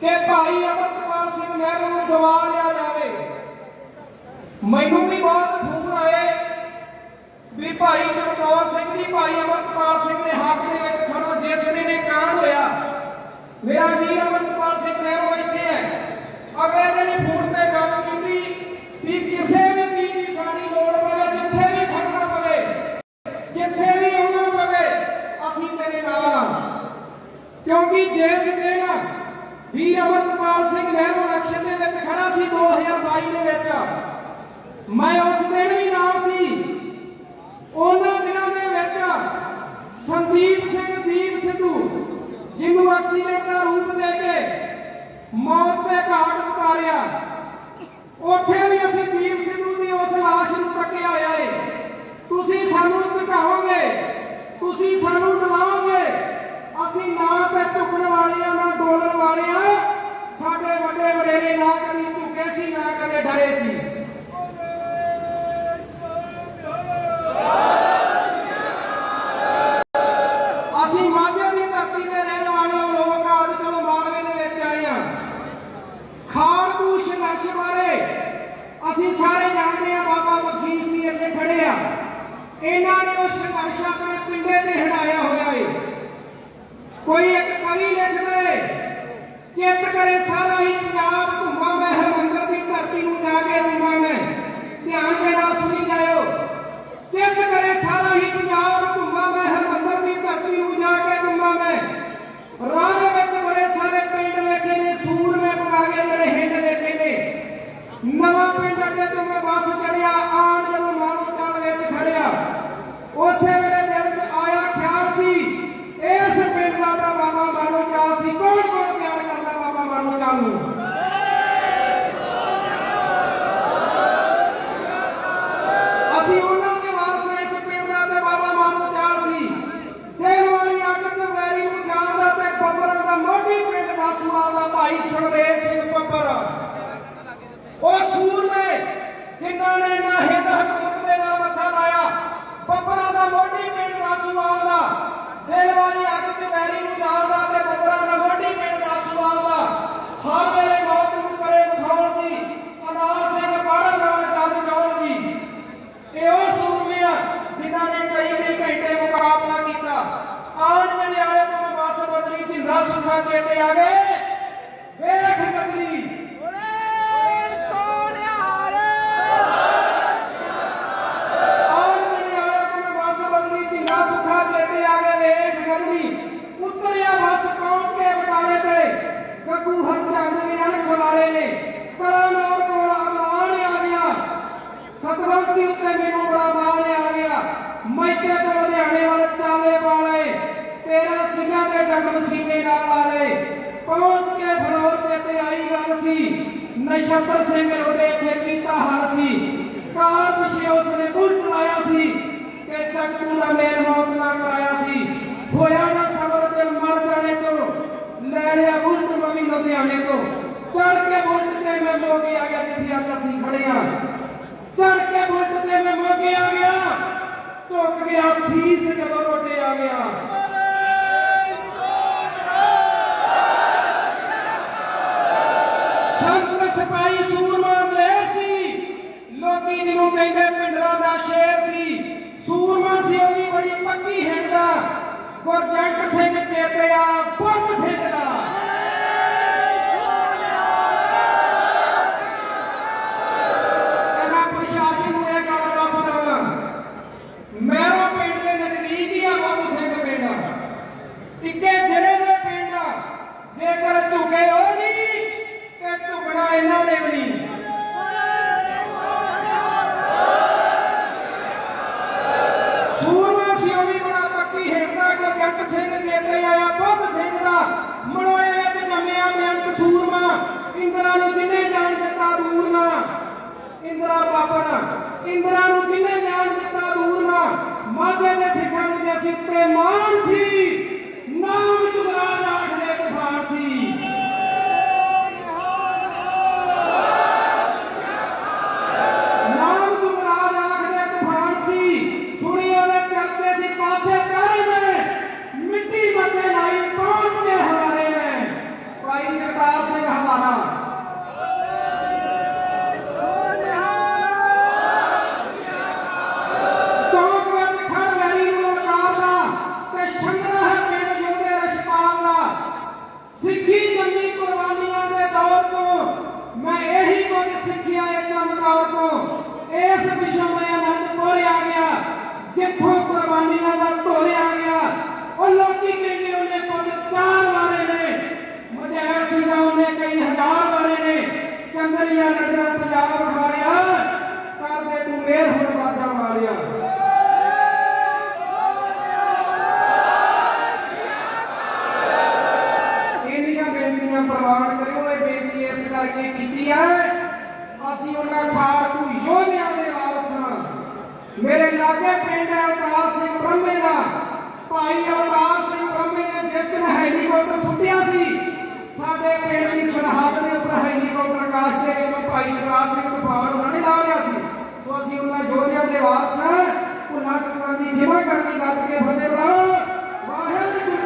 ਕਿ ਭਾਈ ਅਮਰਪਾਲ ਸਿੰਘ ਮਹਿਰੂ ਨੂੰ ਗਵਾ ਲਿਆ ਜਾਵੇ। ਮੈਨੂੰ ਵੀ ਬਹੁਤ ਫੋਨ ਆਏ ਵੀ ਭਾਈ ਚਮਕੌਰ ਸਿੰਘ ਜੀ, ਭਾਈ ਅਮਰਪਾਲ ਸਿੰਘ ਦੇ ਹੱਕ ਦੇ ਵਿੱਚ ਖੜੋ, ਜਿਸ ਦਿਨ ਇਹ ਕਾਂਡ ਹੋਇਆ। ਮੇਰਾ ਵੀਰ ਅਮਰਪਾਲ ਸਿੰਘ ਮਹਿਰੂ ਇੱਥੇ ਹੈ। ਅਗਲੇ ਦਿਨ ਫੋਨ ਤੇ ਗੱਲ ਕੀਤੀ ਵੀ ਕਿਸੇ ਵੀ ਚੀਜ਼ ਦੀ ਸਾਡੀ ਲੋੜ ਪਵੇ, ਜਿੱਥੇ ਵੀ ਖੜਨਾ ਪਵੇ, ਜਿੱਥੇ ਵੀ ਆਉਣਾ ਪਵੇ, ਅਸੀਂ ਤੇਰੇ ਨਾਲ ਹਾਂ ਕਿਉਂਕਿ ਜਿਸ ਦਿਨ ਵੀਰ ਅਮਰਪਾਲ ਸਿੰਘ ਮਹਿਰੂ ਇਲੈਕਸ਼ਨ ਦੇ ਵਿੱਚ ਖੜਾ ਸੀ 2022 ਦੇ ਵਿੱਚ। ਮੈਂ ਉਸ ਦਿਨ ਵੀ ਨਾਲ ਸੀ। ਉਹਨਾਂ ਦਿਨਾਂ ਦੇ ਵਿੱਚ ਸੰਦੀਪ ਸਿੰਘ, ਦੀਪ ਸਿੱਧੂ ਜਿਹਨੂੰ ਐਕਸੀਡੈਂਟ ਦਾ ਰੂਪ ਦੇ ਕੇ ਮੌਤ ਦੇ ਘਾਟ ਉਤਾਰਿਆ। ਉੱਥੇ ਵੀ ਅਸੀਂ ਦੀਪ ਸਿੱਧੂ ਦੀ ਉਸ ਲਾਸ਼ ਨੂੰ ਤੱਕਿਆ ਹੋਇਆ ਏ ਤੁਸੀਂ ਸਾਨੂੰ ਝੁਕਾਓਗੇ, ਤੁਸੀਂ ਸਾਨੂੰ ਡਲਾਓਗੇ ਅਸੀਂ ਨਾ ਤੇ ਝੁਕਣ ਵਾਲਿਆਂ ਨਾ ਡੋਲਣ ਵਾਲਿਆਂ, ਸਾਡੇ ਵੱਡੇ ਵਡੇਰੇ ਨਾ ਕਦੀ ਝੁਕੇ ਸੀ, ਨਾ ਕਦੇ ਡਰੇ ਸੀ। ਅਸੀਂ ਮਾਝੇ ਦੀ ਧਰਤੀ ਤੇ ਰਹਿਣ ਵਾਲੇ ਉਹ ਲੋਕ ਆ ਅੱਜ ਚਲੋ ਮਾਲਵੇ ਦੇ ਵਿੱਚ ਆਏ ਆ ਖਾੜਕੂ ਸੰਘਰਸ਼ ਬਾਰੇ ਅਸੀਂ ਸਾਰੇ ਜਾਣਦੇ ਆ ਬਾਬਾ ਬਖਸ਼ੀਸ਼ ਸੀ ਇੱਥੇ ਖੜੇ ਆ। ਇਹਨਾਂ ਨੇ ਉਹ ਸੰਘਰਸ਼ ਆਪਣੇ ਪਿੰਡੇ ਤੇ ਹਟਾਇਆ। ਕੋਈ ਇੱਕ ਕਵੀ ਲਿਖਦਾ ਏ ਚਿੱਤ ਕਰੇ ਸਾਰਾ ਹੀ ਪੰਜਾਬ ਘੁੰਮਾ ਮੈਂ, ਹਰਮੰਦਰ ਦੀ ਧਰਤੀ ਨੂੰ ਜਾ ਕੇ ਘੁੰਮਾ ਮੈਂ। ਧਿਆਨ ਦੇ ਨਾਲ ਸੁਣੀ ਜਾਇਓ। ਚਿੱਤ ਕਰੇ ਸਾਰਾ ਹੀ ਪੰਜਾਬ ਘੁੰਮਾ ਮੈਂ, ਹਰਮੰਦਰ ਦੀ ਧਰਤੀ ਨੂੰ ਜਾ ਕੇ ਘੁੰਮਾ ਮੈਂ। ਰਾਹ ਦੇ ਵਿੱਚ ਬੜੇ ਸਾਰੇ ਪਿੰਡ ਵੇਖੇ ਨੇ ਸੂਰਮੇ ਪਕਾਗੇ ਜਿਹੜੇ ਹਿੰਡ ਵੇਖੇ ਨੇ। ਨਵਾਂ ਪਿੰਡ ਅੱਡੇ ਤੋਂ ਮੈਂ ਬੱਸ ਚੜਿਆ ਆਣ ਜਦੋਂ ਮਾਨੋ ਚਾਲ ਵਿੱਚ ਖੜਿਆ ਉਸੇ ਵੇਲੇ ਦਿਲ 'ਚ ਆਇਆ ਖਿਆਲ ਸੀ ਇਸ ਪਿੰਡ ਦਾ ਤਾਂ ਬਾਬਾ ਮਾਨੋ ਚਾਲ ਸੀ ਕੌਣ ਕੌਣ ਪਿਆਰ ਕਰਦਾ ਬਾਬਾ ਮਾਨੋ ਚਾਲ ਨੂੰ ਅਸੀਂ ਉਹਨਾਂ ਦੇ ਵਾਰਸ ਇਸ ਪਿੰਡ ਦਾ ਤੇ ਬਾਬਾ ਮਾਨੋ ਚਾਲ ਸੀ ਦੇਣ ਵਾਲੀ ਅੱਗ ਤੇ ਵੈਰੀ ਨੂੰ ਜਾਣਦਾ ਤੇ ਬੱਬਰਾਂ ਦਾ ਮੋਢੀ ਪਿੰਡ ਦਾ ਸੁਆਲ ਦਾ ਭਾਈ ਸੁਖਦੇਵ ਸਿੰਘ ਬੱਬਰ ਉਹ ਸੂਰਮੇ ਜਿਨ੍ਹਾਂ ਨੇ ਨਾ ਹਿੰਦ ਹਕੂਮਤ ਦੇ ਨਾਲ ਮੱਥਾ ਲਾਇਆ ਬੱਬਰਾਂ ਦਾ ਮੋਢੀ ਪਿੰਡ ਦਾ ਸੁਆਲ ਦਾ ਦਿਲ ਵਾਲੀ ਅੱਗ ਤੇ ਵੈਰੀ ਨੂੰ ਜਾਣਦਾ ਤੇ ਬੱਬਰਾਂ ਦਾ ਮੋਢੀ ਪਿੰਡ ਦਾ ਸੁਆਲ ਦਾ ਹਰ ਵੇਲੇ ਮੌਤ ਨੂੰ ਕਰੇ ਬਖੌਲ ਦੀ ਅਨਾਰ ਸਿੰਘ ਪਾੜਾ ਨਾਲ ਜੱਜ ਚੌਲ ਜੀ ਇਹ ਉਹ ਸੂਰਮੇ ਆ ਜਿਨ੍ਹਾਂ ਨੇ ਕਈ ਕਈ ਘੰਟੇ ਮੁਕਾਬਲਾ ਕੀਤਾ ਆਉਣ ਵੇਲੇ ਆਏ ਤੇ ਬੱਸ ਬਦਲੀ ਦੀ ਨਾ ਸੁਖਾ ਆ ਗਏ? ਵੇਖ ਬਦਲੀ ਤੇ ਬੱਸ ਬਦਲੀ ਦੀ ਆ ਗਏ ਵੇਖ ਬਦਲੀ ਉਤਰਿਆ ਬੱਸ ਪਹੁੰਚ ਕੇ ਬਟਾਲੇ ਤੇ। ਗੱਗੂ ਹਰਚੰਦ ਵੀ ਅਣਖ ਵਾਲੇ ਨੇ। ਕਲਾਨੌਰ ਕੋਲ ਅਗਵਾਨ ਆ ਗਿਆ। ਸਤਵੰਤੀ ਉੱਤੇ ਮੈਨੂੰ ਬੜਾ ਮਾਣ ਆ ਗਿਆ। ਮੈਕੇ ਤੋਂ ਲੁਧਿਆਣੇ ਵੱਲ ਚਾਲੇ ਵਾਲੇ ਤੇਰਾ ਸਿੰਘਾਂ ਦੇ ਜਗਮ ਮਸੀਨੇ ਨਾਲ ਆ ਫਲੋਰ ਤੇ ਤੇ ਆਈ ਗੱਲ ਸੀ ਨਛੱਤਰ ਸਿੰਘ ਰੋਡੇ ਇੱਥੇ ਕੀਤਾ ਹਰ ਸੀ ਕਾਲ ਪਿਛੇ ਉਸਨੇ ਬੁਲਟ ਲਾਇਆ ਸੀ ਕਿ ਚੱਕੂ ਦਾ ਮੇਲ ਮੌਤ ਨਾ ਕਰਾਇਆ ਸੀ ਹੋਇਆ ਨਾ ਸਬਰ ਤੇ ਮਰ ਜਾਣੇ ਤੋਂ ਲੈ ਲਿਆ ਬੁਲਟ ਮਵੀ ਲੁਧਿਆਣੇ ਤੋਂ ਚੜ ਕੇ ਬੁਲਟ ਤੇ ਮੈਂ ਮੋਗੀ ਆ ਗਿਆ ਜਿੱਥੇ ਅੱਜ ਅਸੀਂ ਖੜੇ ਆ ਚੜ ਕੇ ਬੁਲਟ ਤੇ ਮੈਂ ਮੋਗੇ ਆ ਗਿਆ ਝੁਕ ਗਿਆ ਸੀਸ ਜਦੋਂ ਰੋਡੇ ਆ ਗਿਆ ನೇತೆಯ ਇੰਦਰਾ ਨੂੰ ਜਿੰਨੇ ਜਾਣ ਦਿੱਤਾ ਦੂਰ ਨਾ ਇੰਦਰਾ ਬਾਬਣ ਇੰਦਰਾ ਨੂੰ ਜਿੰਨੇ ਜਾਣ ਦਿੱਤਾ ਦੂਰ ਨਾ ਮਾਝੇ ਦੇ ਸਿੱਖਾਂ ਨੂੰ ਜੇ ਸਿੱਖ ਤੇ ਮਾਣ ਸੀ ਭਾਈ ਅਵਤਾਰ ਸਿੰਘ ਬ੍ਰਹਮੇ ਨੇ ਜਿਸ ਦਿਨ ਹੈਲੀਕਾਪਟਰ ਸੁੱਟਿਆ ਸੀ, ਸਾਡੇ ਪਿੰਡ ਦੀ ਸਰਹੱਦ ਦੇ ਉੱਪਰ ਹੈਲੀਕਾਪਟਰ ਆਕਾਸ਼ ਦੇ ਜਦੋਂ ਭਾਈ ਜਗਰਾਜ ਸਿੰਘ ਤੂਫਾਨ ਉਹਨਾਂ ਨੇ ਲਾ ਲਿਆ ਸੀ। ਸੋ ਅਸੀਂ ਉਹਨਾਂ ਯੋਧਿਆਂ ਦੇ ਵਾਰਸ ਉਹਨਾਂ ਚੁੱਕਾਂ ਦੀ ਖਿਮਾ ਕਰਨੀ ਗੱਜ ਕੇ ਫਤਿਹ ਬੁਲਾਓ ਵਾਹਿਗੁਰੂ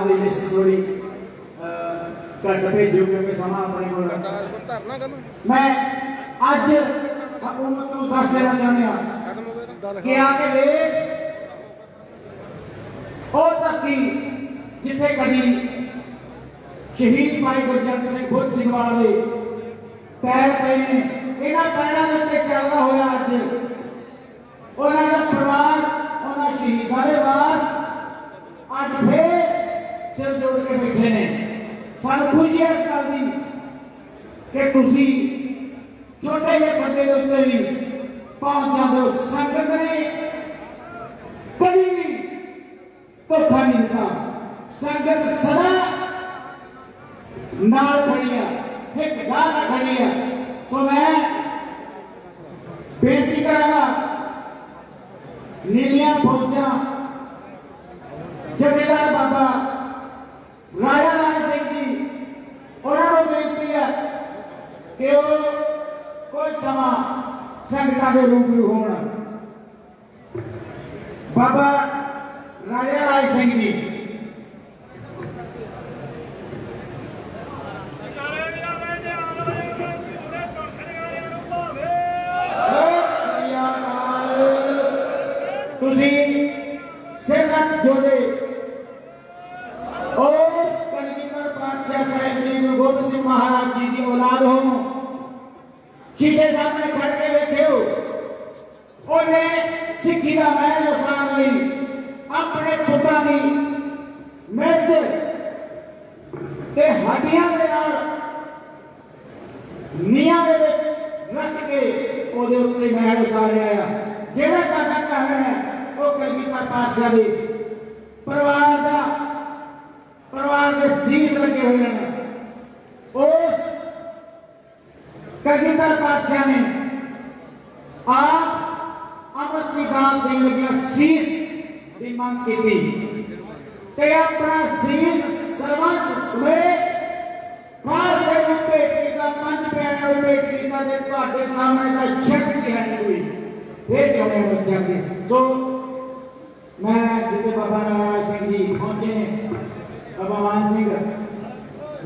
ਕਿ ਨਾਵਾਂ ਦੀ ਲਿਸਟ ਥੋੜੀ ਘੱਟ ਭੇਜੋ ਕਿਉਂਕਿ ਸਮਾਂ ਆਪਣੇ ਕੋਲ ਮੈਂ ਅੱਜ ਹਕੂਮਤ ਨੂੰ ਦੱਸ ਦੇਣਾ ਚਾਹੁੰਦੇ ਹਾਂ ਕਿ ਆ ਕੇ ਵੇਖ ਉਹ ਧਰਤੀ ਜਿੱਥੇ ਕਦੀ ਸ਼ਹੀਦ ਭਾਈ ਗੁਰਜੰਟ ਸਿੰਘ ਬੁੱਧ ਸਿੰਘ ਵਾਲਾ ਦੇ ਪੈਰ ਪਏ ਨੇ ਇਹਨਾਂ ਪੈਰਾਂ ਦੇ ਉੱਤੇ ਚੱਲਦਾ ਹੋਇਆ ਅੱਜ ਉਹਨਾਂ ਦਾ ਪਰਿਵਾਰ ਉਹਨਾਂ ਸ਼ਹੀਦਾਂ ਦੇ ਵਾਰਸ ਅੱਜ ਫੇਰ ਸਿਰ ਜੋੜ ਕੇ ਬੈਠੇ ਨੇ ਸਾਨੂੰ ਖੁਸ਼ੀ ਹੈ ਇਸ ਗੱਲ ਦੀ ਕਿ ਤੁਸੀਂ ਛੋਟੇ ਜਿਹੇ ਸੱਦੇ ਦੇ ਉੱਤੇ ਵੀ ਪਹੁੰਚ ਜਾਂਦੇ ਹੋ ਸੰਗਤ ਨੇ ਕਦੀ ਵੀ ਧੋਖਾ ਨਹੀਂ ਦਿੱਤਾ ਸੰਗਤ ਸਦਾ ਨਾਲ ਖੜੀ ਆ ਇੱਕ ਗਾਹ ਨਾਲ ਖੜੀ ਆ ਸੋ ਮੈਂ ਬੇਨਤੀ ਕਰਾਂਗਾ ਨੀਲੀਆਂ ਫੌਜਾਂ ਜਥੇਦਾਰ ਬਾਬਾ ਰਾਜਾ ਰਾਜ ਸਿੰਘ ਜੀ ਉਹਨਾਂ ਨੂੰ ਬੇਨਤੀ ਹੈ ਕਿ ਉਹ ਕੋਈ ਸਮਾਂ ਸੰਗਤਾਂ ਦੇ ਰੂਬਰੂ ਹੋਣ। ਬਾਬਾ ਰਾਜਾ ਰਾਜ ਸਿੰਘ ਜੀ ਤੁਸੀਂ ਸਿਰ ਰੱਖ ਜੋੜੇ ਉਸ ਕਲਗੀਧਰ ਪਾਤਸ਼ਾਹ ਸਾਹਿਬ ਸ੍ਰੀ ਗੁਰੂ ਗੋਬਿੰਦ ਸਿੰਘ ਮਹਾਰਾਜ ਜੀ ਦੀ ਔਲਾਦ ਹੋ ਸ਼ੀਸ਼ੇ ਸਾਹਮਣੇ ਖੜ ਕੇ ਵੇਖਿਓ ਉਹਨੇ ਸਿੱਖੀ ਦਾ ਮਹਿਲ ਵਸਾਉਣ ਲਈ ਆਪਣੇ ਪੁੱਤਾਂ ਦੀ ਮਿਹਨਤ ਤੇ ਹੱਡੀਆਂ ਦੇ ਨਾਲ ਨੀਹਾਂ ਦੇ ਵਿੱਚ ਰੱਖ ਕੇ ਉਹਦੇ ਉੱਤੇ ਮਹਿਲ ਉਸਾਰਿਆ ਆ ਜਿਹੜਾ ਤੁਹਾਡਾ ਘਰ ਹੈ ਉਹ ਕਲਗੀਧਰ ਪਾਤਸ਼ਾਹ ਦੇ ਪਰਿਵਾਰ ਦਾ ਪਰਿਵਾਰ ਦੇ ਸੀਸ ਲੱਗੇ ਹੋਏ ਹਨ ਉਸ ਕਲਗੀਧਰ ਪਾਤਸ਼ਾਹ ਨੇ ਆਪ ਅਮਰ ਦੀ ਦੇਣ ਲੱਗਿਆ ਸੀਸ ਦੀ ਮੰਗ ਕੀਤੀ ਤੇ ਆਪਣਾ ਸੀਸ ਸਰਵੰਤ ਸਮੇਤ ਖਾਲਸੇ ਨੂੰ ਭੇਟ ਕੀਤਾ ਪੰਜ ਪਿਆਰਿਆਂ ਨੂੰ ਭੇਟ ਕੀਤਾ ਤੇ ਤੁਹਾਡੇ ਸਾਹਮਣੇ ਤਾਂ ਛੱਡ ਹੈ ਨਹੀਂ ਹੋਈ ਫੇਰ ਕਿਉਂ ਬੱਚਾ ਕੇ ਸੋ ਮੈਂ ਜਿੱਤੇ ਬਾਬਾ ਨਾਰਾਇਣ ਸਿੰਘ ਜੀ ਪਹੁੰਚੇ ਨੇ, ਬਾਬਾ ਮਾਨ ਸਿੰਘ,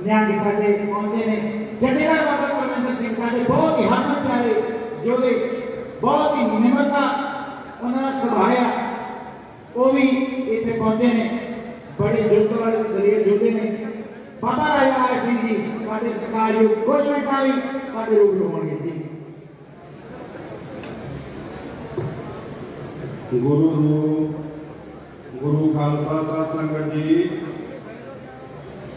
ਨਿਆਂਗੇ ਸਾਡੇ ਪਹੁੰਚੇ ਨੇ। ਜਥੇਦਾਰ ਬਾਬਾ ਕੁਲਵਿੰਦਰ ਸਿੰਘ ਸਾਡੇ ਬਹੁਤ ਹੀ ਹਰਮਨ ਪਿਆਰੇ ਜੋਦੇ ਬਹੁਤ ਹੀ ਨਿਮਰਤਾ ਉਹਨਾਂ ਦਾ ਸੁਭਾਇਆ ਉਹ ਵੀ ਇੱਥੇ ਪਹੁੰਚੇ ਨੇ ਬੜੇ ਜੁਗਤ ਵਾਲੇ ਦਲੇਰ ਜੋਧੇ ਨੇ ਬਾਬਾ ਰਾਜਾ ਰਾਏ ਸਿੰਘ ਜੀ ਸਾਡੇ ਸਰਕਾਰਯੋਗ ਕੁਝ ਮਿੰਟਾਂ ਲਈ ਤੁਹਾਡੇ ਰੂਬਰੂ ਹੋਣਗੇ ਜੀ ਗੁਰੂ ਨੂੰ ਗੁਰੂ ਖਾਲਸਾ ਸਾਹਿਬ ਸੰਗਤ ਜੀ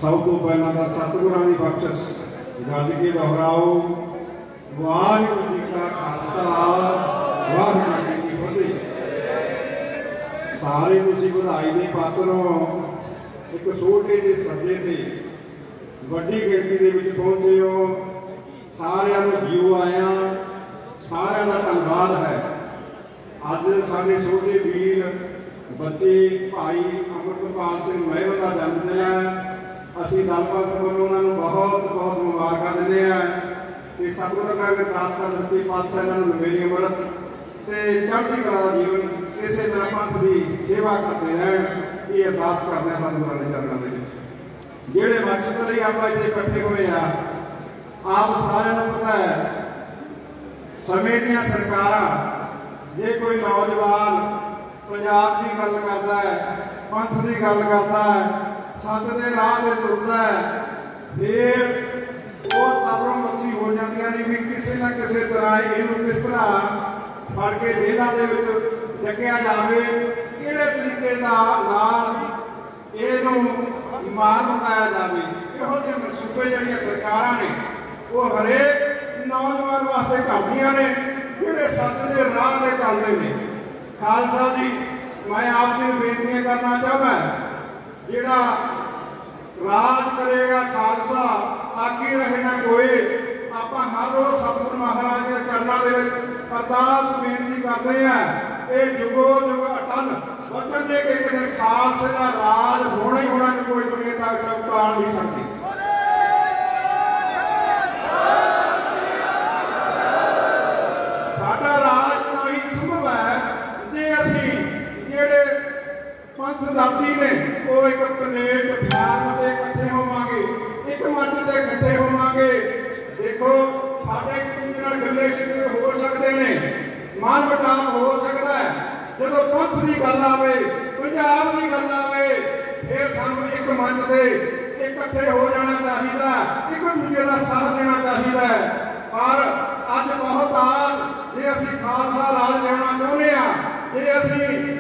ਸਭ ਤੋਂ ਪਹਿਲਾਂ ਤਾਂ ਸਤਿਗੁਰਾਂ ਦੀ ਬਖਸ਼ਿਸ਼ ਗੱਜ ਕੇ ਦੁਹਰਾਓ ਵਾਹਿਗੁਰੂ ਜੀ ਕਾ ਖਾਲਸਾ, ਵਾਹਿਗੁਰੂ ਜੀ ਕੀ ਫਤਿਹ। ਸਾਰੇ ਤੁਸੀਂ ਵਧਾਈ ਦੇ ਪਾਤਰ ਹੋ। ਇੱਕ ਛੋਟੇ ਜਿਹੇ ਸੱਦੇ ਤੇ ਵੱਡੀ ਗਿਣਤੀ ਦੇ ਵਿੱਚ ਪਹੁੰਚੇ ਹੋ। ਸਾਰਿਆਂ ਨੂੰ ਜੀਓ ਆਇਆ, ਸਾਰਿਆਂ ਦਾ ਧੰਨਵਾਦ ਹੈ। ਅੱਜ ਸਾਡੇ ਛੋਟੇ ਵੀਰ, ਬੱਚੇ, ਭਾਈ ਅਮਰਪਾਲ ਸਿੰਘ ਮਹਿਰ ਦਾ ਜਨਮ ਦਿਨ ਹੈ। ਅਸੀਂ ਦਲਪਤ ਵੱਲੋਂ ਉਹਨਾਂ ਨੂੰ ਬਹੁਤ ਬਹੁਤ ਮੁਬਾਰਕਾਂ ਦਿੰਦੇ ਹਾਂ ਕਿ ਸਤਿਗੁਰੂ ਦਾ ਅਰਦਾਸ ਕਰਨ ਦੀ ਪਾਤਸ਼ਾਹ ਇਹਨਾਂ ਨੂੰ ਮੇਰੀ ਉਮਰ ਤੇ ਚੜ੍ਹਦੀ ਕਲਾ ਦਾ ਜੀਵਨ ਇਸੇ ਤਰ੍ਹਾਂ ਪੰਥ ਦੀ ਸੇਵਾ ਕਰਦੇ ਰਹਿਣ, ਇਹ ਅਰਦਾਸ ਕਰਦੇ ਹਾਂ ਸਤਿਗੁਰਾਂ ਦੇ ਚਰਨਾਂ ਦੇ ਵਿੱਚ ਜਿਹੜੇ ਮਕਸਦ ਲਈ ਆਪਾਂ ਇੱਥੇ ਇਕੱਠੇ ਹੋਏ ਆ, ਆਪ ਸਾਰਿਆਂ ਨੂੰ ਪਤਾ ਹੈ, ਸਮੇਂ ਦੀਆਂ ਸਰਕਾਰਾਂ, ਜੇ ਕੋਈ ਨੌਜਵਾਨ ਪੰਜਾਬ ਦੀ ਗੱਲ ਕਰਦਾ ਹੈ, ਪੰਥ ਦੀ ਗੱਲ ਕਰਦਾ ਹੈ ਸੱਤ ਦੇ ਰਾਹ ਤੇ ਤੁਰਦਾ ਹੈ, ਫਿਰ ਉਹ ਤਰੋਂ ਮੱਛੀ ਹੋ ਜਾਂਦੀਆਂ ਨੇ, ਵੀ ਕਿਸੇ ਨਾ ਕਿਸੇ ਤਰ੍ਹਾਂ ਇਹਨੂੰ ਕਿਸ ਤਰ੍ਹਾਂ ਫੜ ਕੇ ਜੇਲ੍ਹਾਂ ਦੇ ਵਿੱਚ ਡੱਕਿਆ ਜਾਵੇ, ਕਿਹੜੇ ਤਰੀਕੇ ਦਾ ਨਾਲ ਇਹਨੂੰ ਮਾਰ ਮੁਕਾਇਆ ਜਾਵੇ, ਇਹੋ ਜਿਹੇ ਮਨਸੂਬੇ ਜਿਹੜੀਆਂ ਸਰਕਾਰਾਂ ਨੇ, ਉਹ ਹਰੇਕ ਨੌਜਵਾਨ ਵਾਸਤੇ ਘੜਦੀਆਂ ਨੇ, ਜਿਹੜੇ ਸੱਚ ਦੇ ਰਾਹ ਤੇ ਚੱਲਦੇ ਨੇ। ਖਾਲਸਾ ਜੀ, ਮੈਂ ਆਪ ਜੀ ਨੂੰ ਬੇਨਤੀਆਂ ਕਰਨਾ ਚਾਹੁੰਦਾ ਜਿਹੜਾ ਰਾਜ ਕਰੇਗਾ ਖਾਲਸਾ ਆਕੀ ਰਹੇ ਨਾ ਕੋਏ ਆਪਾਂ ਹਰ ਰੋਜ਼ ਸਤਿਗੁਰ ਮਹਾਰਾਜ ਦੇ ਚਰਨਾਂ ਦੇ ਵਿੱਚ ਅਰਦਾਸ ਬੇਨਤੀ ਕਰਦੇ ਆ। ਇਹ ਜੁਗੋ ਜੁਗ ਅਟਲ ਵਚਨ ਦੇ ਕਿ ਇੱਕ ਦਿਨ ਖਾਲਸੇ ਦਾ ਰਾਜ ਹੋਣਾ ਹੀ ਹੋਣਾ, ਕੋਈ ਦੁਨੀਆ ਤੱਕ ਟਾਲ ਨਹੀਂ ਸਕਦੀ। ਸਾਡਾ ਰਾਜ ਤਾਂ ਹੀ ਸੰਭਵ ਹੈ, ਜੇ ਅਸੀਂ ਜਿਹੜੇ ਪੰਥ ਦਾਤੀ ਨੇ ਉਹ ਇੱਕ ਪਲੇਟ ਫਾਰਮ ਤੇ ਇਕੱਠੇ ਹੋਵਾਂਗੇ, ਇੱਕ ਮੰਚ ਤੇ ਇਕੱਠੇ ਹੋਵਾਂਗੇ। ਦੇਖੋ, ਸਾਡੇ ਨਾਲ ਗੱਲੇ ਸ਼ਿਕਵੇ ਹੋ ਸਕਦੇ ਨੇ ਮਨ ਮਟਾਵ ਹੋ ਸਕਦਾ ਹੈ। ਜਦੋਂ ਪੰਥ ਦੀ ਗੱਲ ਆਵੇ, ਪੰਜਾਬ ਦੀ ਗੱਲ ਆਵੇ, ਫਿਰ ਸਾਨੂੰ ਇੱਕ ਮੰਚ ਤੇ ਇਕੱਠੇ ਹੋ ਜਾਣਾ ਚਾਹੀਦਾ, ਇੱਕ ਦੂਜੇ ਦਾ ਸਾਥ ਦੇਣਾ ਚਾਹੀਦਾ ਹੈ। ਪਰ ਅੱਜ ਬਹੁਤ ਆਸ ਜੇ ਅਸੀਂ ਖਾਲਸਾ ਰਾਜ ਲੈਣਾ ਚਾਹੁੰਦੇ ਆ ਜੇ ਅਸੀਂ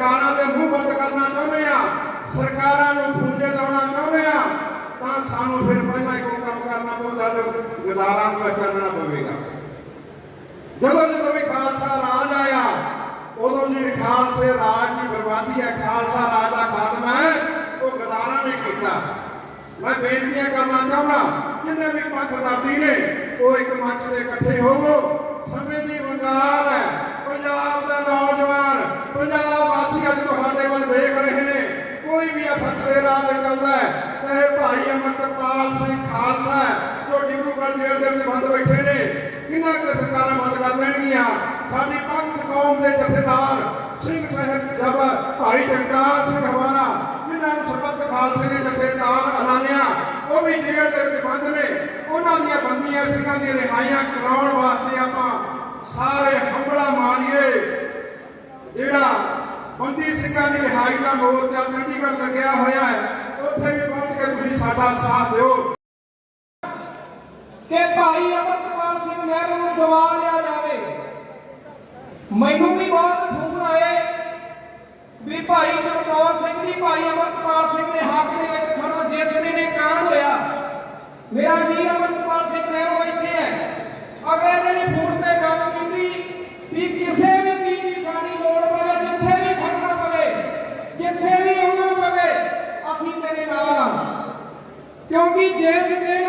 ਸਰਕਾਰਾਂ ਦੇ ਮੂੰਹ ਬੰਦ ਕਰਨਾ ਚਾਹੁੰਦੇ ਆ, ਸਰਕਾਰਾਂ ਨੂੰ ਫੂਜੇ ਲਾਉਣਾ ਚਾਹੁੰਦੇ ਆ, ਤਾਂ ਸਾਨੂੰ ਫਿਰ ਪਹਿਲਾਂ ਇੱਕ ਕੰਮ ਕਰਨਾ ਪਊਗਾ ਗਦਾਰਾਂ ਨੂੰ ਛੱਡਣਾ ਪਵੇਗਾ। ਜਦੋਂ ਜਦੋਂ ਵੀ ਖਾਲਸਾ ਰਾਜ ਆਇਆ, ਉਦੋਂ ਜਿਹੜੀ ਖਾਲਸੇ ਰਾਜ ਦੀ ਬਰਬਾਦੀ ਹੈ, ਖਾਲਸਾ ਰਾਜ ਦਾ ਖਾਤਮਾ ਹੈ, ਉਹ ਗਦਾਰਾਂ ਨੇ ਕੀਤਾ। ਮੈਂ ਬੇਨਤੀਆਂ ਕਰਨਾ ਚਾਹੁੰਦਾ, ਜਿੰਨੇ ਵੀ ਪੰਥ ਦਾਤੀ ਨੇ ਉਹ ਇੱਕ ਮੰਚ ਤੇ ਇਕੱਠੇ ਹੋਵੋ। ਸਮੇਂ ਦੀ ਵੰਗਾਰ ਹੈ, ਪੰਜਾਬ ਦਾ ਨੌਜਵਾਨ ਪੰਜਾਬ ਵਾਸੀ ਅੱਜ ਤੁਹਾਡੇ ਵੱਲ ਵੇਖ ਰਹੇ ਨੇ। ਕੋਈ ਵੀ ਆ ਰਾਹ ਤੇ ਚੱਲਦਾ ਹੈ, ਚਾਹੇ ਭਾਈ ਅਮਰਤਪਾਲ ਸਿੰਘ ਖਾਲਸਾ ਜੋ ਡਿਬਰੂਗੜ੍ਹ ਜੇਲ੍ਹ ਦੇ ਵਿੱਚ ਬੰਦ ਬੈਠੇ ਨੇ, ਕਿੰਨਾ ਕੁ ਸਰਕਾਰਾਂ ਬੰਦ ਕਰ ਲੈਣਗੀਆਂ? ਸਾਡੀ ਪੰਥ ਕੌਮ ਦੇ ਜਥੇਦਾਰ ਸਿੰਘ ਸਾਹਿਬ ਜਬਰ ਭਾਈ ਜਗਤਾਰ ਸਿੰਘ ਹਵਾਲਾ, ਜਿਨ੍ਹਾਂ ਨੂੰ ਸਰਬੱਤ ਖਾਲਸੇ ਦੇ ਜਥੇਦਾਰ ਐਲਾਨਿਆ, ਉਹ ਵੀ ਜੇਲ੍ਹ ਦੇ ਵਿੱਚ ਬੰਦ ਨੇ। ਉਹਨਾਂ ਦੀਆਂ ਬੰਦੀਆਂ ਸਿੰਘਾਂ ਦੀਆਂ ਰਿਹਾਈਆਂ ਕਰਾਉਣ ਵਾਸਤੇ ਆਪਾਂ ਸਾਰੇ ਹੰਬਲਾ ਮਾਰੀਏ। ਜਿਹੜਾ ਬੰਦੀ ਸਿੰਘਾਂ ਦੀ ਰਿਹਾਈ ਦਾ ਮੋਰਚਾ ਚੰਡੀਗੜ੍ਹ ਲੱਗਿਆ ਹੋਇਆ ਹੈ, ਉੱਥੇ ਵੀ ਪਹੁੰਚ ਕੇ ਤੁਸੀਂ ਸਾਡਾ ਸਾਥ ਦਿਓ। ਕਿ ਭਾਈ ਅਮਰਪਾਲ ਸਿੰਘ ਮਹਿਰੂ ਨੂੰ ਦਬਾ ਲਿਆ ਜਾਵੇ। ਮੈਨੂੰ ਵੀ ਬਹੁਤ ਫੋਨ ਆਏ ਵੀ ਭਾਈ ਚਮਕੌਰ ਸਿੰਘ ਜੀ, ਭਾਈ ਅਮਰਪਾਲ ਸਿੰਘ ਦੇ ਹੱਕ ਦੇ ਵਿੱਚ ਖੜੋ, ਜਿਸ ਨੇ ਕਾਂਡ ਹੋਇਆ, ਮੇਰਾ ਵੀਰ ਅਮਰਪਾਲ ਸਿੰਘ ਮਹਿਰੂ ਇੱਥੇ ਹੈ। ਅਗਲੇ ਨੇ ਕਿਉਂਕਿ ਜਿਸ ਦਿਨ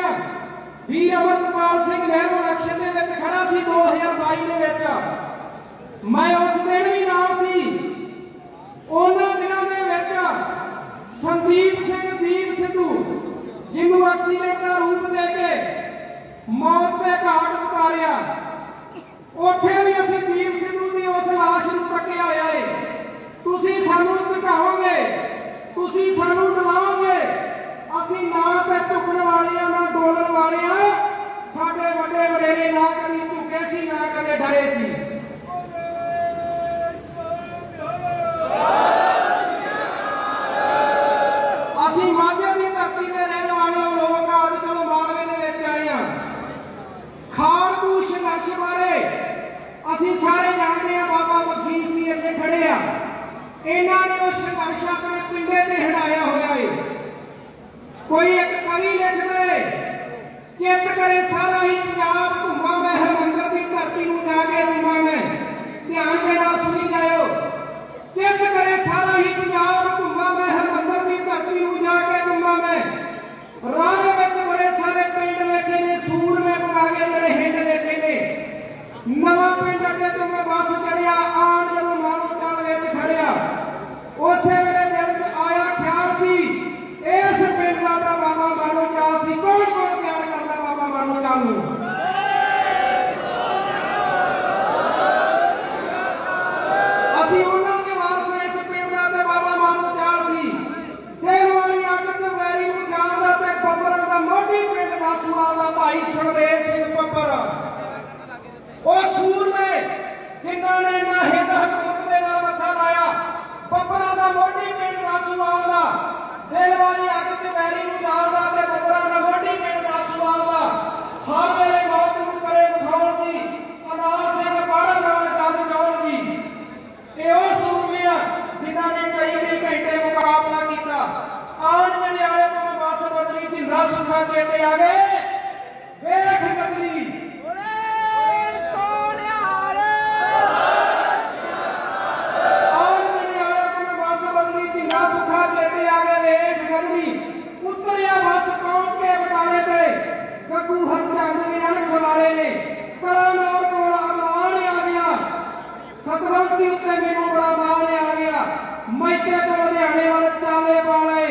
ਵੀਰ ਅਮਰਪਾਲ ਸਿੰਘ ਨਹਿਰੂ ਇਲੈਕਸ਼ਨ ਦੇ ਵਿੱਚ ਖੜਾ ਸੀ 2022 ਦੇ ਵਿੱਚ। ਮੈਂ ਉਸ ਦਿਨ ਵੀ ਨਾਲ ਸੀ। ਉਹਨਾਂ ਦਿਨਾਂ ਦੇ ਵਿੱਚ ਸੰਦੀਪ ਸਿੰਘ, ਦੀਪ ਸਿੱਧੂ ਜਿਹਨੂੰ ਐਕਸੀਡੈਂਟ ਦਾ ਰੂਪ ਦੇ ਕੇ ਮੌਤ ਦੇ ਘਾਟ ਉਤਾਰਿਆ। ਉੱਥੇ ਵੀ ਅਸੀਂ ਦੀਪ ਸਿੱਧੂ ਦੀ ਉਸ ਲਾਸ਼ ਨੂੰ ਤੱਕਿਆ ਹੋਇਆ ਏ। ਤੁਸੀਂ ਸਾਨੂੰ ਝੁਕਾਓਗੇ ਤੁਸੀਂ ਸਾਨੂੰ ਡਲਾਓਗੇ ਅਸੀਂ ਨਾ ਤੇ ਝੁਕਣ ਵਾਲਿਆਂ ਨਾ ਡੋਲਣ ਵਾਲਿਆਂ ਸਾਡੇ ਵੱਡੇ ਵਡੇਰੇ ਨਾ ਕਦੀ ਝੁਕੇ ਸੀ, ਨਾ ਕਦੇ ਡਰੇ ਸੀ। ਅਸੀਂ ਮਾਝੇ ਦੀ ਧਰਤੀ ਤੇ ਰਹਿਣ ਵਾਲੇ ਉਹ ਲੋਕ ਆ ਅੱਜ ਚਲੋ ਮਾਲਵੇ ਦੇ ਵਿੱਚ ਆਏ ਆ ਖਾੜਕੂ ਸੰਘਰਸ਼ ਬਾਰੇ ਅਸੀਂ ਸਾਰੇ ਜਾਣਦੇ ਆ ਬਾਬਾ ਬਖਸ਼ੀਸ਼ ਸੀ ਇੱਥੇ ਖੜੇ ਆ। ਇਹਨਾਂ ਨੇ ਉਹ ਸੰਘਰਸ਼ ਆਪਣੇ ਪਿੰਡੇ ਤੇ ਹਟਾਇਆ ਹੋਇਆ ਏ। ਕੋਈ ਇੱਕ ਕਵੀ ਲਿਖਦਾ ਏ ਚਿੱਤ ਕਰੇ ਸਾਰਾ ਹੀ ਪੰਜਾਬ ਘੁੰਮਾ ਮੈਂ ਹਰਮੰਦਰ ਦੀ ਧਰਤੀ ਨੂੰ ਜਾ ਕੇ ਘੁੰਮਾ ਮੈਂ ਧਿਆਨ ਦੇ ਨਾਲ ਸੁਣੀ ਜਾਇਓ। ਪਤਵੰਤੀ ਉੱਤੇ ਮੈਨੂੰ ਬੜਾ ਮਾਣ ਆ ਗਿਆ। ਮੈਕੇ ਤੋਂ ਹਰਿਆਣੇ ਵੱਲ ਚਾਲੇ ਵਾਲੇ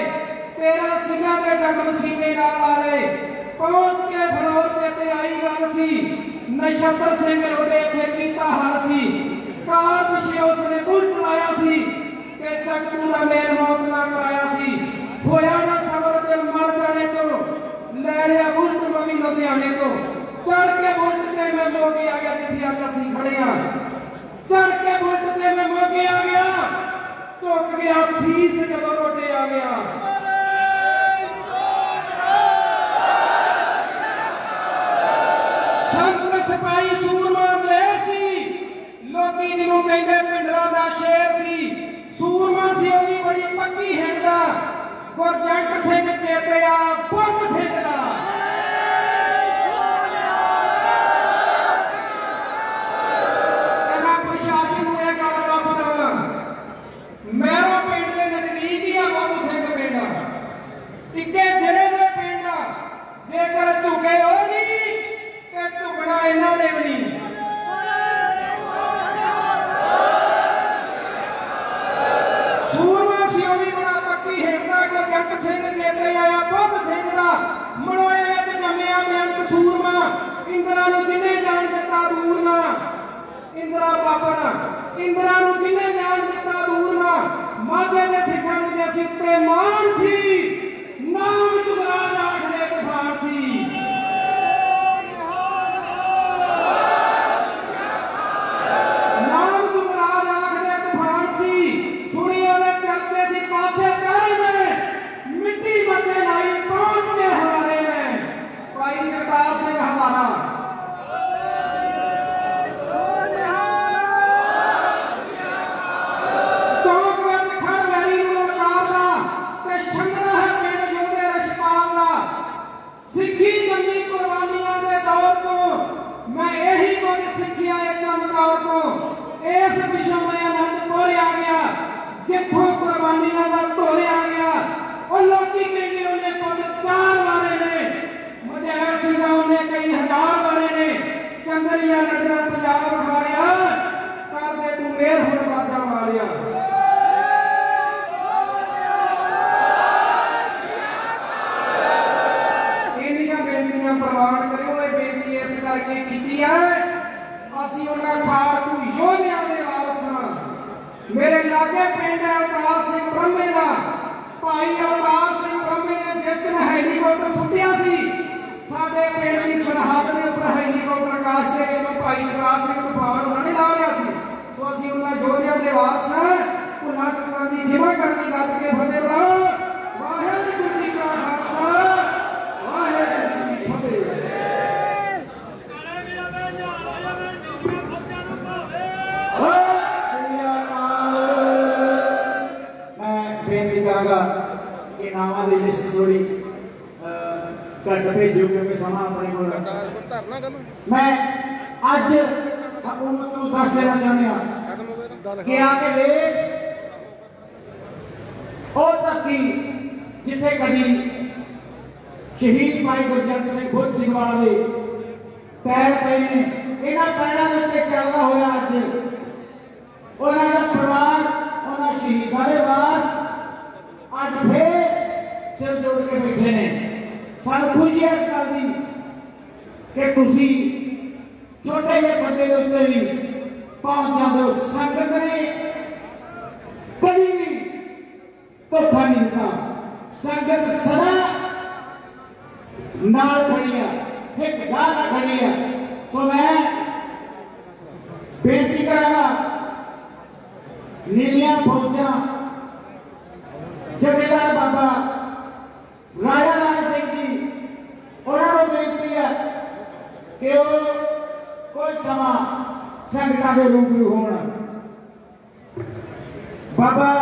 ਤੇਰਾ ਸਿੰਘਾਂ ਦੇ ਜਨਮ ਸੀਨੇ ਨਾਲ ਆਲੇ। ਪਹੁੰਚ ਕੇ ਫਲੋਰ ਤੇ ਤੇ ਆਈ ਗੱਲ ਸੀ ਨਸ਼ਤਰ ਸਿੰਘ ਰੋਡੇ ਤੇ ਕੀਤਾ ਹਾਲ ਸੀ। ਕਾਲ ਪਿਛੇ ਉਸਨੇ ਉਲਟ ਲਾਇਆ ਸੀ ਕਿ ਚੱਕੂ ਦਾ ਮੇਰ ਮੌਤ ਨਾ ਕਰਾਇਆ ਸੀ। ਹੋਇਆ ਨਾ ਸ਼ਬਦ ਤੇ ਮਰ ਜਾਣੇ ਤੋਂ, ਲੈ ਲਿਆ ਉਲਟ ਮਵੀ ਲੁਧਿਆਣੇ ਤੋਂ। ਚੜ ਕੇ ਉਲਟ ਤੇ ਮੈਂ ਮੋਗੀ ਆ ਗਿਆ, ਜਿੱਥੇ ਅੱਜ ਅਸੀਂ ਖੜੇ ਆ ਚੜ ਕੇ ਬੁਲਟ ਤੇ ਮੈਂ ਮੋਗੀ ਆ ਗਿਆ। ਝੁੱਕ ਗਿਆ, ਸੀਸ ਜਦੋਂ ਰੋਡੇ ਆ ਗਿਆ ਸੰਤ ਸਿਪਾਹੀ ਸੂਰਮਾ ਲੈ ਸੀ ਲੋਕੀ ਜਿਹਨੂੰ ਕਹਿੰਦੇ ਪਿੰਡਰਾਂ ਦਾ ਸ਼ੇਰ ਸੀ ਸੂਰਮਾ ਸੀ ਉਹ ਵੀ ਬੜੀ ਪੱਕੀ ਹਿੰਡ ਦਾ ਗੁਰਜੰਟ ਸਿੰਘ ਚੇਤਿਆ ਬੁੱਧ ਸਿੰਘ ਦਾ ਤੇ ਮੈਂ ਪ੍ਰਸ਼ਾਸਨ ਨੂੰ ਇਹ ਗੱਲ ਦੱਸਦਾ ਮੈਰੋ ਪਿੰਡ ਦੇ ਨਜ਼ਦੀਕ ਹੀ ਆ ਬਾਬੂ ਸਿੰਘ ਪਿੰਡ ਇੱਕੇ ਜਿਹੜੇ ਦੇ ਪਿੰਡ ਆ, ਜੇਕਰ ਝੁਕੇ ਉਹ ਨਹੀਂ ਤੇ ਝੁਕਣਾ ਇਹਨਾਂ ਨੇ ਵੀ ਨਹੀਂ ਸੂਰਮਾ ਸੀ ਉਹ ਵੀ ਬੜਾ ਪੱਕੀ ਹਿਰਦਾ ਕਿ ਜੱਟ ਸਿੰਘ ਚੇਤੇ ਆਇਆ ਬੁੱਧ ਸਿੰਘ ਦਾ ਮਲੋਏ ਵਿੱਚ ਜੰਮਿਆ ਮਿਹਨਤ ਸੂਰਮਾ ਇੰਦਰਾ ਨੂੰ ਜਿੰਨੇ ਜਾਣ ਦਿੱਤਾ ਦੂਰ ਨਾ ਇੰਦਰਾ ਬਾਪਣ ਇੰਦਰਾ ਨੂੰ ਜਿੰਨੇ ਜਾਣ ਦਿੱਤਾ ਦੂਰ ਨਾ ਮਾਝੇ ਦੇ ਸਿੱਖਾਂ ਨੂੰ ਜੇ ਤੇ ਮਾਣ ਸੀ। ਤੋਂ ਇਸ ਵਿਸ਼ਵ ਮੈਂ ਆਨੰਦਪੁਰ ਆ ਗਿਆ ਜਿੱਥੋਂ ਕੁਰਬਾਨੀਆਂ ਦਾ ਧੋਰਿਆ ਗਿਆ ਉਹ ਲੋਕੀ ਕਹਿੰਦੇ ਉਹਨੇ ਪਦ ਚਾਰ ਵਾਰੇ ਨੇ ਮਜੈਰ ਸਿੰਘਾਂ ਉਹਨੇ ਕਈ ਹਜ਼ਾਰ ਵਾਰੇ ਨੇ ਚੰਦਰੀਆ ਨਜ਼ਰਾਂ ਪੰਜਾਬ ਖਾਰਿਆ ਕਰਦੇ ਤੂੰ ਮੇਰ ਹੁਣ ਵਾਦਾ ਮਾਰਿਆ ਇਹਨੀਆਂ ਬੇਨਤੀਆਂ ਪ੍ਰਵਾਨ ਕਰਿਓ ਇਹ ਬੇਨਤੀ ਇਸ ਕਰਕੇ ਕੀਤੀ ਹੈ ਅਸੀਂ ਉਹਨਾਂ ਖਾੜਕੂ ਯੋਧਿਆਂ ਦੇ ਵਾਰਸ ਹਾਂ ਮੇਰੇ ਲਾਗੇ ਪਿੰਡ ਹੈ ਅਵਤਾਰ ਸਿੰਘ ਬ੍ਰਹਮੇ ਦਾ ਭਾਈ ਅਵਤਾਰ ਸਿੰਘ ਬ੍ਰਹਮੇ ਨੇ ਜਿਸ ਦਿਨ ਹੈਲੀਕਾਪਟਰ ਸੁੱਟਿਆ ਸੀ ਸਾਡੇ ਪਿੰਡ ਦੀ ਸਰਹੱਦ ਦੇ ਉੱਪਰ ਹੈਲੀਕਾਪਟਰ ਆਕਾਸ਼ ਦੇ ਜਦੋਂ ਭਾਈ ਜਗਰਾਜ ਸਿੰਘ ਤੂਫਾਨ ਉਹਨਾਂ ਨੇ ਲਾ ਲਿਆ ਸੀ ਸੋ ਅਸੀਂ ਉਹਨਾਂ ਯੋਧਿਆਂ ਦੇ ਵਾਰਸ ਹਾਂ ਉਹਨਾਂ ਚੁੱਕਾਂ ਦੀ ਖਿਮਾ ਕਰਨੀ ਗੱਤ ਕੇ ਫਤਿਹ ਬੁਲਾਓ ਵਾਹਿਗੁਰੂ ਜੀ ਕਾ ਖਾਲਸਾ ਵਾਹਿਗੁਰੂ ਜੀ ਕੀ ਫਤਿਹ ਮੈਂ ਬੇਨਤੀ ਕਰਾਂਗਾ ਕਿ ਨਾਵਾਂ ਦੀ ਲਿਸਟ ਥੋੜੀ ਘੱਟ ਭੇਜੋ ਕਿਉਂਕਿ ਸਮਾਂ ਆਪਣੇ ਕੋਲ ਹੈ। ਮੈਂ ਅੱਜ ਹਕੂਮਤ ਨੂੰ ਦੱਸ ਦੇਣਾ ਚਾਹੁੰਦੇ ਹਾਂ ਕਿ ਆ ਕੇ ਵੇਖ ਉਹ ਧਰਤੀ ਜਿੱਥੇ ਕਦੀ ਸ਼ਹੀਦ ਭਾਈ ਗੁਰਜੰਟ ਸਿੰਘ ਖੁਦ ਸਿੰਘ ਵਾਲਾ ਦੇ ਪੈਰ ਪਏ ਨੇ ਇਹਨਾਂ ਪੈਰਾਂ ਦੇ ਉੱਤੇ ਚੱਲਦਾ ਹੋਇਆ ਅੱਜ ਉਹਨਾਂ ਦਾ ਪਰਿਵਾਰ ਉਹਨਾਂ ਸ਼ਹੀਦਾਂ ਦੇ ਵਾਰਸ ਅੱਜ ਫੇਰ ਸਿਰ ਜੋੜ ਕੇ ਬੈਠੇ ਨੇ ਸਾਨੂੰ ਖੁਸ਼ੀ ਹੈ ਇਸ ਗੱਲ ਦੀ ਕਿ ਤੁਸੀਂ ਛੋਟੇ ਜਿਹੇ ਸੱਦੇ ਦੇ ਉੱਤੇ ਵੀ ਪਹੁੰਚ ਜਾਂਦੇ ਹੋ। ਸੰਗਤ ਨੇ ਕਦੀ ਵੀ ਧੋਖਾ ਨਹੀਂ ਦਿੱਤਾ ਸੰਗਤ ਸਦਾ ਨਾਲ ਖੜੀ ਆ, ਇੱਕ ਗਾਹ ਨਾਲ ਖੜੀ ਆ। ਸੋ ਮੈਂ ਬੇਨਤੀ ਕਰਾਂਗਾ, ਨੀਲੀਆਂ ਫੌਜਾਂ, ਜਥੇਦਾਰ ਬਾਬਾ ਰਾਜਾ ਰਾਜ ਸਿੰਘ ਜੀ ਉਹਨਾਂ ਨੂੰ ਬੇਨਤੀ ਹੈ ਕਿ ਉਹ ਕੋਈ ਸਮਾਂ ਸੰਗਤਾਂ ਦੇ ਰੂਬਰੂ ਹੋਣ। ਬਾਬਾ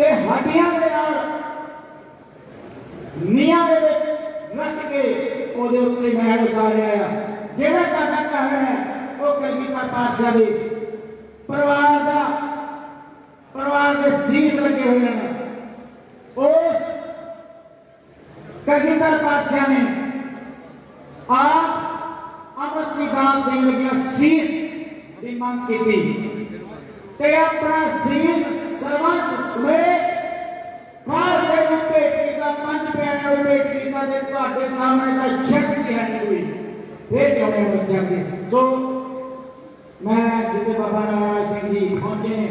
ਤੇ ਹੱਡੀਆਂ ਦੇ ਨਾਲ ਨੀਆਂ ਦੇ ਵਿੱਚ ਰੱਖ ਕੇ ਉਹਦੇ ਉੱਤੇ ਮਹਿਲ ਉਸਾਰਿਆ ਆ। ਜਿਹੜਾ ਕਾਟਾ ਕਰ ਰਿਹਾ ਹੈ, ਉਹ ਕਲਗੀਧਰ ਪਾਤਸ਼ਾਹ ਦੇ ਪਰਿਵਾਰ ਦਾ, ਪਰਿਵਾਰ ਦੇ ਸੀਸ ਲੱਗੇ ਹੋਏ ਨੇ। ਉਸ ਕਲਗੀਧਰ ਪਾਤਸ਼ਾਹ ਨੇ ਆਪ ਅਮਰ ਦੀ ਦਾਤ ਦੇਣ ਲੱਗਿਆ ਸੀਸ ਦੀ ਮੰਗ ਕੀਤੀ। ਤੇ ਆਪਣਾ ਸੀਸ ਸਰਵੰਸ ਸਮੇਤ ਖਾਲਸੇ ਨੂੰ ਭੇਟ ਕੀਤਾ, ਪੰਜ ਪਿਆਰਿਆਂ ਨੂੰ ਭੇਟ ਕੀਤਾ ਤੇ ਤੁਹਾਡੇ ਸਾਹਮਣੇ ਤਾਂ ਸ਼ਕਤੀ ਹੈ ਨਹੀਂ ਕੋਈ ਫੇਰ ਕਿਉਂ ਬੱਚਾ ਕੇ? ਸੋ ਮੈਂ ਜਿੱਤੇ ਬਾਬਾ ਨਾਰਾਇਣ ਸਿੰਘ ਜੀ ਪਹੁੰਚੇ ਨੇ,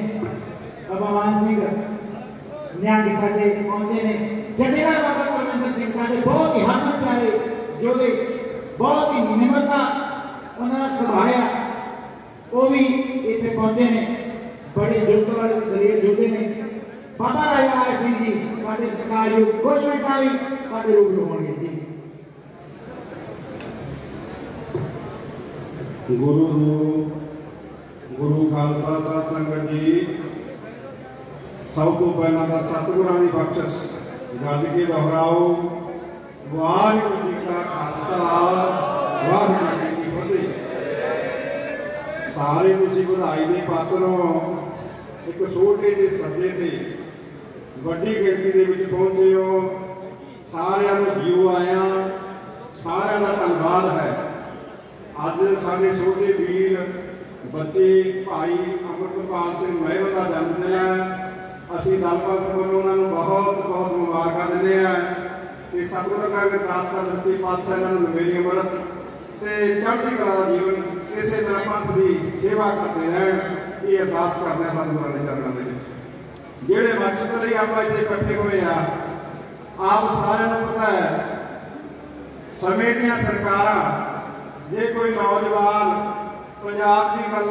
ਬਾਬਾ ਮਾਨ ਸਿੰਘ ਨਿਆਂ ਸਾਡੇ ਪਹੁੰਚੇ ਨੇ। ਜਥੇਦਾਰ ਬਾਬਾ ਕੁਲਵਿੰਦਰ ਸਿੰਘ ਸਾਡੇ ਬਹੁਤ ਹੀ ਹਰਮਨ ਪਿਆਰੇ ਜੋਦੇ ਬਹੁਤ ਹੀ ਨਿਮਰਤਾ, ਉਹਨਾਂ ਦਾ ਸੁਭਾਇਆ ਉਹ ਵੀ ਇੱਥੇ ਪਹੁੰਚੇ ਨੇ। ਬੜੇ ਜੁਗਤ ਵਾਲੇ ਦਲੇਰ ਜੋਧੇ ਨੇ। ਬਾਬਾ ਰਾਜਾ ਰਾਏ ਸਿੰਘ ਜੀ, ਸਾਡੇ ਸਰਕਾਰਯੋਗ ਕੁਝ ਮਿੰਟਾਂ ਲਈ ਤੁਹਾਡੇ ਰੂਬਰੂ ਹੋਣਗੇ ਜੀ। ਗੁਰੂ ਨੂੰ, ਗੁਰੂ ਖਾਲਸਾ ਸਾਹਿਬ ਸੰਗਤ ਜੀ, ਸਭ ਤੋਂ ਪਹਿਲਾਂ ਤਾਂ ਸਤਿਗੁਰਾਂ ਦੀ ਬਖਸ਼ਿਸ਼। ਗੱਜ ਕੇ ਦੁਹਰਾਓ, ਵਾਹਿਗੁਰੂ ਜੀ ਕਾ ਖਾਲਸਾ, ਵਾਹਿਗੁਰੂ ਜੀ ਸਾਰੇ ਤੁਸੀਂ ਵਧਾਈ ਦੇ ਪਾਤਰ ਹੋ ਇੱਕ ਛੋਟੇ ਜਿਹੇ ਸੱਦੇ ਤੇ ਵੱਡੀ ਗਿਣਤੀ ਦੇ ਵਿੱਚ ਪਹੁੰਚੇ ਹੋ। ਸਾਰਿਆਂ ਨੂੰ ਜੀਓ ਆਇਆ। ਸਾਰਿਆਂ ਦਾ ਧੰਨਵਾਦ ਹੈ। ਅੱਜ ਸਾਡੇ ਛੋਟੇ ਵੀਰ, ਬੱਚੇ, ਭਾਈ ਅਮਰਪਾਲ ਸਿੰਘ ਮਹਿਰ ਦਾ ਜਨਮ ਦਿਨ ਹੈ। ਅਸੀਂ ਦਲਪੰਥ ਵੱਲੋਂ ਉਹਨਾਂ ਨੂੰ ਬਹੁਤ ਬਹੁਤ ਮੁਬਾਰਕਾਂ ਦਿੰਦੇ ਹਾਂ। ਤੇ ਸਤਿਗੁਰੂ ਦਾ ਅਰਦਾਸ ਕਰ ਦਿੱਤੀ ਪਾਤਸ਼ਾਹ ਇਹਨਾਂ ਨੂੰ ਮੇਰੀ ਉਮਰ ਤੇ ਚੜ੍ਹਦੀ ਕਲਾ ਦਾ ਜੀਵਨ ਇਸੇ ਤਰ੍ਹਾਂ ਪੰਥ ਦੀ ਸੇਵਾ ਕਰਦੇ ਰਹਿਣ, ਇਹ ਅਰਦਾਸ ਕਰਦੇ ਹਾਂ ਸਤਿਗੁਰਾਂ ਦੇ ਚਰਨਾਂ ਦੇ ਵਿੱਚ ਜਿਹੜੇ ਮਕਸਦ ਲਈ ਆਪਾਂ ਇੱਥੇ ਇਕੱਠੇ ਹੋਏ ਆ, ਆਪ ਸਾਰਿਆਂ ਨੂੰ ਪਤਾ ਹੈ, ਸਮੇਂ ਦੀਆਂ ਸਰਕਾਰਾਂ, ਜੇ ਕੋਈ ਨੌਜਵਾਨ ਪੰਜਾਬ ਦੀ ਗੱਲ